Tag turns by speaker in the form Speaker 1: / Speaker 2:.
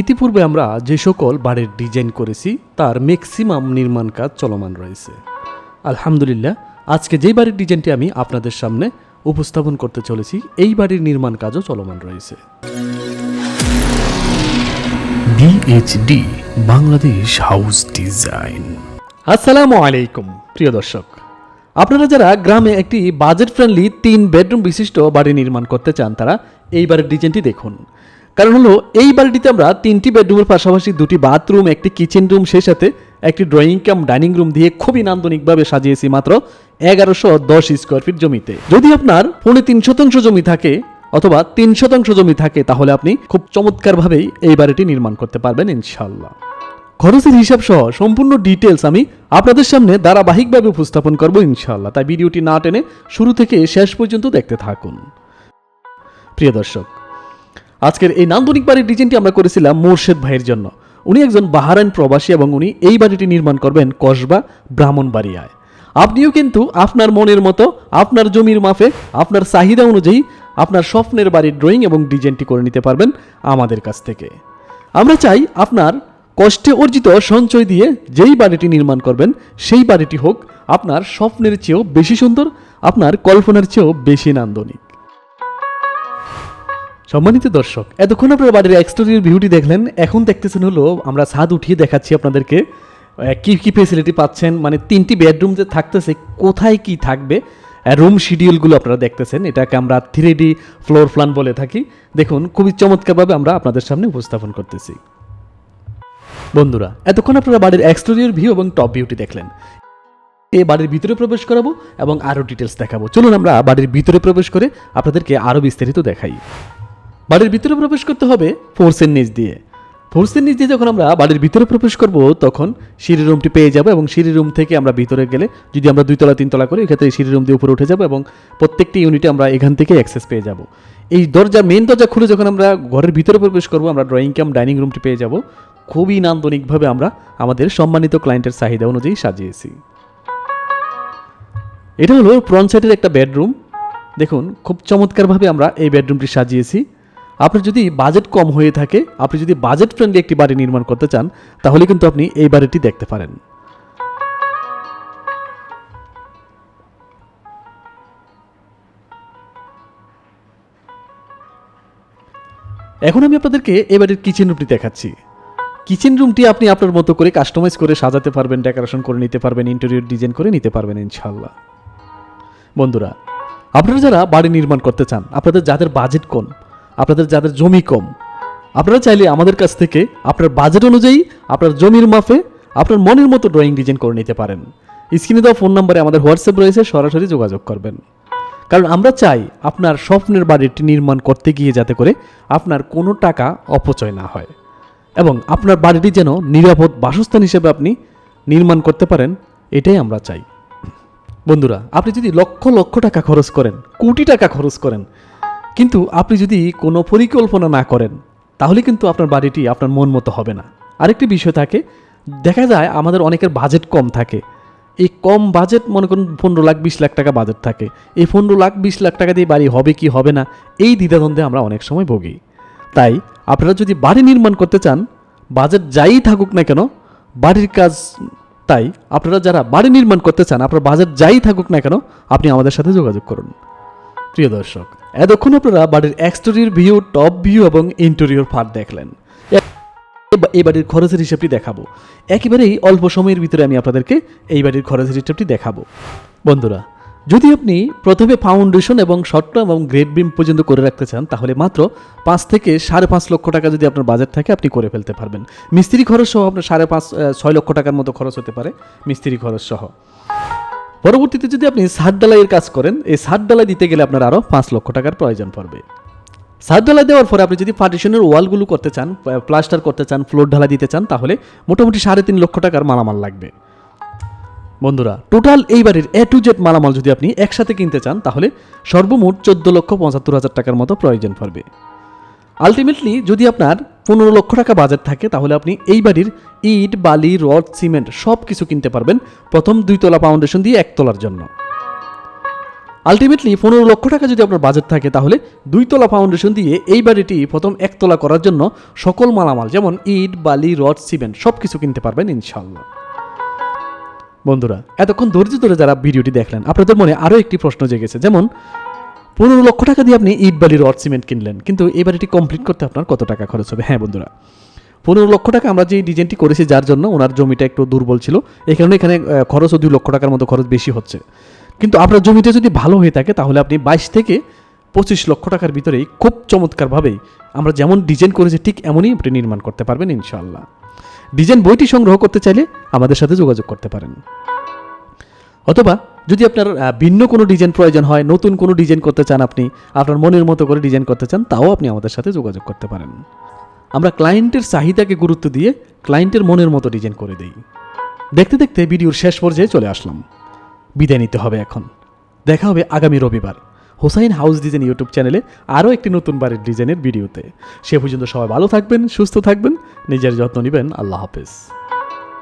Speaker 1: ইতিপূর্বে আমরা যে সকল বাড়ির ডিজাইন করেছি তার ম্যাক্সিমাম নির্মাণ কাজ চলমান রয়েছে। আলহামদুলিল্লাহ আজকে যেই বাড়ির ডিজাইনটি আমি আপনাদের সামনে উপস্থাপন করতে চলেছি এই বাড়ির নির্মাণ কাজও চলমান রয়েছে।
Speaker 2: BHD Bangladesh house design.
Speaker 1: আসসালামু আলাইকুম প্রিয় দর্শক। আপনারা যারা গ্রামে একটি বাজেট ফ্রেন্ডলি তিন বেডরুম বিশিষ্ট বাড়ি নির্মাণ করতে চান তারা এই বাড়ির ডিজাইনটি দেখুন। কারণ হলো, এই বাড়িটিতে আমরা তিনটি বেডরুমের পাশাপাশি দুটি বাথরুম একটি কিচেন রুম সেই সাথে একটি ড্রয়িং কাম ডাইনিং রুম দিয়ে খুবই নান্দনিকভাবে সাজিয়েছি মাত্র এগারোশো দশ স্কোয়ার ফিট জমিতে। যদি আপনার পৌনে তিন শতাংশ জমি থাকে অথবা তিন শতাংশ জমি থাকে, তাহলে আপনি খুব চমৎকারভাবেই এই বাড়িটি নির্মাণ করতে পারবেন ইনশাল্লাহ খরচের হিসাব সহ সম্পূর্ণ ডিটেলস আমি আপনাদের সামনে ধারাবাহিকভাবে উপস্থাপন করব ইনশাল্লাহ তাই ভিডিওটি না টেনে শুরু থেকে শেষ পর্যন্ত দেখতে থাকুন। প্রিয় দর্শক আজকের এই নান্দনিক বাড়ির ডিজাইনটি আমরা করেছিলাম মোর্শেদ ভাইয়ের জন্য। উনি একজন বাহারাইন প্রবাসী এবং উনি এই বাড়িটি নির্মাণ করবেন কসবা ব্রাহ্মণবাড়িয়ায়। আপনিও কিন্তু আপনার মনের মতো, আপনার জমির মাফে, আপনার চাহিদা অনুযায়ী আপনার স্বপ্নের বাড়ির ড্রয়িং এবং ডিজাইনটি করে নিতে পারবেন আমাদের কাছ থেকে। আমরা চাই আপনার কষ্টে অর্জিত সঞ্চয় দিয়ে যেই বাড়িটি নির্মাণ করবেন, সেই বাড়িটি হোক আপনার স্বপ্নের চেয়েও বেশি সুন্দর, আপনার কল্পনার চেয়েও বেশি নান্দনিক। সম্মানিত দর্শক, এতক্ষণ আপনারা বাড়ির এক্সটেরিয়র ভিউটি দেখলেন, এখন দেখতেছেন হলো, আমরা ছাদ উঠিয়ে দেখাচ্ছি আপনাদেরকে কি কি ফেসিলিটি পাচ্ছেন মানে তিনটি বেডরুম যে থাকতেছে, কোথায় কি থাকবে রুম শিডিউলগুলো আপনারা দেখতেছেন, এটাকে আমরা থ্রি ডি ফ্লোর প্ল্যান বলে থাকি। দেখুন, খুবই চমৎকারভাবে আমরা আপনাদের সামনে উপস্থাপন করতেছি। বন্ধুরা, এতক্ষণ আপনারা বাড়ির এক্সটেরিয়র ভিউ এবং টপ ভিউটি দেখলেন। এ বাড়ির ভিতরে প্রবেশ করাবো এবং আরও ডিটেলস দেখাবো। চলুন আমরা বাড়ির ভিতরে প্রবেশ করে আপনাদেরকে আরও বিস্তারিত দেখাই। বাড়ির ভিতরে প্রবেশ করতে হবে ফোর্সের নিচ দিয়ে। ফোর্সের নিচ দিয়ে যখন আমরা বাড়ির ভিতরে প্রবেশ করব, তখন সিঁড়ি রুমটি পেয়ে যাব এবং সিঁড়ি রুম থেকে আমরা ভিতরে গেলে যদি আমরা দুইতলা তিনতলা করি, এক্ষেত্রে সিঁড়ি রুম দিয়ে উপরে উঠে যাব এবং প্রত্যেকটি ইউনিটে আমরা এখান থেকে অ্যাক্সেস পেয়ে যাব। এই দরজা মেন দরজা খুলে যখন আমরা ঘরের ভিতরে প্রবেশ করব, আমরা ড্রয়িং কাম ডাইনিং রুমটি পেয়ে যাব। খুবই নান্দনিকভাবে আমরা আমাদের সম্মানিত ক্লায়েন্টের চাহিদা অনুযায়ী সাজিয়েছি। এটা হলো ফ্রন্ট সাইডের একটা বেডরুম দেখুন, খুব চমৎকারভাবে আমরা এই বেডরুমটি সাজিয়েছি। আপনার যদি বাজেট কম হয়ে থাকে, আপনি যদি বাজেট ফ্রেন্ডলি একটি বাড়ি নির্মাণ করতে চান, তাহলে কিন্তু আপনি এই বাড়িটি দেখতে পারেন। এখন আমি আপনাদেরকে এই বাড়ির কিচেন রুমটি দেখাচ্ছি। কিচেন রুমটি আপনি আপনার মতো করে কাস্টমাইজ করে সাজাতে পারবেন ডেকোরেশন করে নিতে পারবেন ইন্টেরিয়র ডিজাইন করে নিতে পারবেন ইনশাল্লাহ বন্ধুরা, আপনারা যারা বাড়ি নির্মাণ করতে চান, আপনাদের যাদের বাজেট কম আপনাদের যাদের জমি কম, আপনারা চাইলে আমাদের কাছ থেকে আপনার বাজেট অনুযায়ী আপনার জমির মাফে আপনার মনের মতো ড্রয়িং ডিজাইন করে নিতে পারেন। স্ক্রিনে দেওয়া ফোন নাম্বারে আমাদের হোয়াটসঅ্যাপ রয়েছে, সরাসরি যোগাযোগ করবেন। কারণ আমরা চাই আপনার স্বপ্নের বাড়িটি নির্মাণ করতে গিয়ে যাতে করে আপনার কোনো টাকা অপচয় না হয় এবং আপনার বাড়িটি যেন নিরাপদ বাসস্থান হিসেবে আপনি নির্মাণ করতে পারেন, এটাই আমরা চাই। বন্ধুরা, আপনি যদি লক্ষ লক্ষ টাকা খরচ করেন, কোটি টাকা খরচ করেন কিন্তু আপনি যদি কোনো পরিকল্পনা না করেন, তাহলে কিন্তু আপনার বাড়িটি আপনার মন মতো হবে না। আরেকটি বিষয় থাকে, দেখা যায় আমাদের অনেকের বাজেট কম থাকে। এই কম বাজেট, মনে করুন পনেরো লাখ, বিশ লাখ টাকা বাজেট থাকে। এই পনেরো লাখ, বিশ লাখ টাকা দিয়ে বাড়ি হবে কি হবে না, এই দ্বিধাদ্বন্দ্বে আমরা অনেক সময় ভুগি। তাই আপনারা যদি বাড়ি নির্মাণ করতে চান, বাজেট যাই থাকুক না কেন, বাড়ির কাজ, তাই আপনারা যারা বাড়ি নির্মাণ করতে চান, আপনার বাজেট যাই থাকুক না কেন, আপনি আমাদের সাথে যোগাযোগ করুন। প্রিয় দর্শক এতক্ষণ আপনারা বাড়ির এক্সটেরিয়র ভিউ টপ ভিউ এবং ইন্টেরিয়র পার্ট দেখলেন। এই বাড়ির খরচের হিসাবটি দেখাবো। একেবারেই অল্প সময়ের ভিতরে আমি আপনাদেরকে এই বাড়ির খরচের হিসাবটি দেখাবো। বন্ধুরা, যদি আপনি প্রথমে ফাউন্ডেশন এবং শর্ট টার্ম এবং গ্রেড বিম পর্যন্ত করে রাখতে চান, তাহলে মাত্র পাঁচ থেকে সাড়ে পাঁচ লক্ষ টাকা যদি আপনার বাজেট থাকে, আপনি করে ফেলতে পারবেন। মিস্ত্রি খরচ সহ আপনার সাড়ে পাঁচ ছয় লক্ষ টাকার মতো খরচ হতে পারে মিস্ত্রি খরচ সহ। পরবর্তীতে যদি আপনি সাত ডালাইয়ের কাজ করেন, এই সাত ডালাই দিতে গেলে আপনার আরও পাঁচ লক্ষ টাকার প্রয়োজন পড়বে। সাত ঢালাই দেওয়ার পরে আপনি যদি পার্টিশনের ওয়ালগুলো করতে চান প্লাস্টার করতে চান ফ্লোর ঢালাই দিতে চান, তাহলে মোটামুটি সাড়ে তিন লক্ষ টাকার মালামাল লাগবে। বন্ধুরা টোটাল এই বাড়ির এ টু জেড মালামাল যদি আপনি একসাথে কিনতে চান, তাহলে সর্বমোট চোদ্দ লক্ষ পঁচাত্তর হাজার টাকার মতো প্রয়োজন পড়বে। আলটিমেটলি যদি আপনার পনেরো লক্ষ টাকা বাজেট থাকে, তাহলে আপনি এই বাড়ির ইট, বালি, রড, সিমেন্ট সব কিছু কিনতে পারবেন প্রথম দুই তলা ফাউন্ডেশন দিয়ে একতলার জন্য। আলটিমেটলি পনেরো লক্ষ টাকা যদি আপনার বাজেট থাকে, তাহলে দুইতলা ফাউন্ডেশন দিয়ে এই বাড়িটি প্রথম একতলা করার জন্য সকল মালামাল, যেমন ইট, বালি, রড, সিমেন্ট সব কিছু কিনতে পারবেন ইনশাল্লাহ বন্ধুরা, এতক্ষণ ধৈর্য ধরে যারা ভিডিওটি দেখলেন, আপনাদের মনে আরও একটি প্রশ্ন জেগেছে, যেমন পনেরো লক্ষ টাকা দিয়ে আপনি ইট বালি রড সিমেন্ট কিনলেন। কিন্তু এই বাড়িটি কমপ্লিট করতে আপনার কত টাকা খরচ হবে? হ্যাঁ বন্ধুরা। পনেরো লক্ষ টাকা আমরা যে ডিজাইনটি করেছি, যার জন্য ওনার জমিটা একটু দুর্বল ছিল, এই কারণে এখানে খরচও দুই লক্ষ টাকার মতো খরচ বেশি হচ্ছে। কিন্তু আপনার জমিটা যদি ভালো হয়ে থাকে, তাহলে আপনি বাইশ থেকে পঁচিশ লক্ষ টাকার ভিতরেই খুব চমৎকারভাবেই আমরা যেমন ডিজাইন করেছি, ঠিক এমনই আপনি নির্মাণ করতে পারবেন, ইনশাআল্লাহ। ডিজাইন বইটি সংগ্রহ করতে চাইলে আমাদের সাথে যোগাযোগ করতে পারেন। অথবা যদি আপনার ভিন্ন কোনো ডিজাইন প্রয়োজন হয়, নতুন কোনো ডিজাইন করতে চান আপনি, আপনার মনের মতো করে ডিজাইন করতে চান, তাও আপনি আমাদের সাথে যোগাযোগ করতে পারেন। আমরা ক্লায়েন্টের চাহিদাকে গুরুত্ব দিয়ে ক্লায়েন্টের মনের মতো ডিজাইন করে দেই। দেখতে দেখতে ভিডিওর শেষ পর্যায়ে চলে আসলাম। বিদায় নিতে হবে এখন। দেখা হবে আগামী রবিবার হোসাইন হাউস ডিজাইন ইউটিউব চ্যানেলে আরও একটি নতুন বাড়ির ডিজাইনের ভিডিওতে। সে পর্যন্ত সবাই ভালো থাকবেন, সুস্থ থাকবেন, নিজের যত্ন নেবেন। আল্লাহ হাফেজ।